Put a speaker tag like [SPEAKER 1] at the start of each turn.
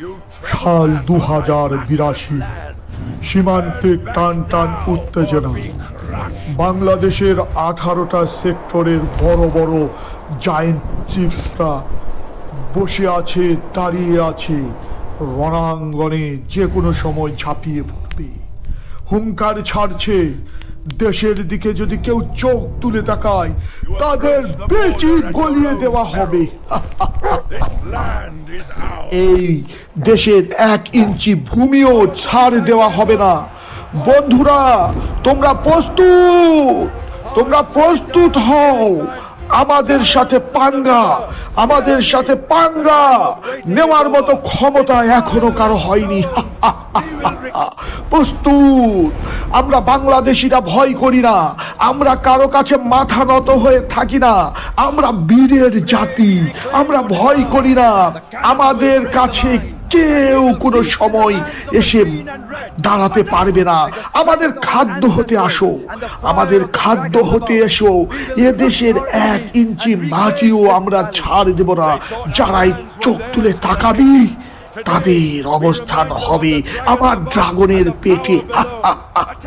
[SPEAKER 1] সাল দু হাজার বিরাশি। সীমান্তে টান টান উত্তেজনা। বাংলাদেশের আঠারোটা সেক্টরের বড় বড় জায়েন্ট চিপসরা বসে আছে দাঁড়িয়ে আছে রণাঙ্গনে যে কোনো সময় ঝাঁপিয়ে পড়বে। হুঙ্কার ছাড়ছে। দেশের দিকে যদি কেউ চোখ তুলে তাকায় তাদের বেচি গলিয়ে দেওয়া হবে। এই দেশের এক ইঞ্চি ভূমিও ছাড় দেওয়া হবে না। বন্ধুরা, তোমরা প্রস্তুত তোমরা প্রস্তুত হও। আমাদের সাথে পাঙ্গা, আমাদের সাথে পাঙ্গা। নেওয়ার মতো ক্ষমতা এখনও কারও হয়নি। প্রস্তুত। আমরা বাংলাদেশিরা ভয় করি না। আমরা কারও কাছে মাথা নত হয়ে থাকি না। আমরা বীরের জাতি। আমরা ভয় করি না। আমাদের কাছে কেউ কোনো সময় এসে দাঁড়াতে পারবে না। আমাদের খাদ্য হতে আসো। আমাদের খাদ্য হতে এসো। এ দেশের এক ইঞ্চি মাটিও আমরা ছাড় দেব না। যারাই চোখ তুলে তাকাবি, তাদের অবস্থান হবে আমার ড্রাগনের পেটে।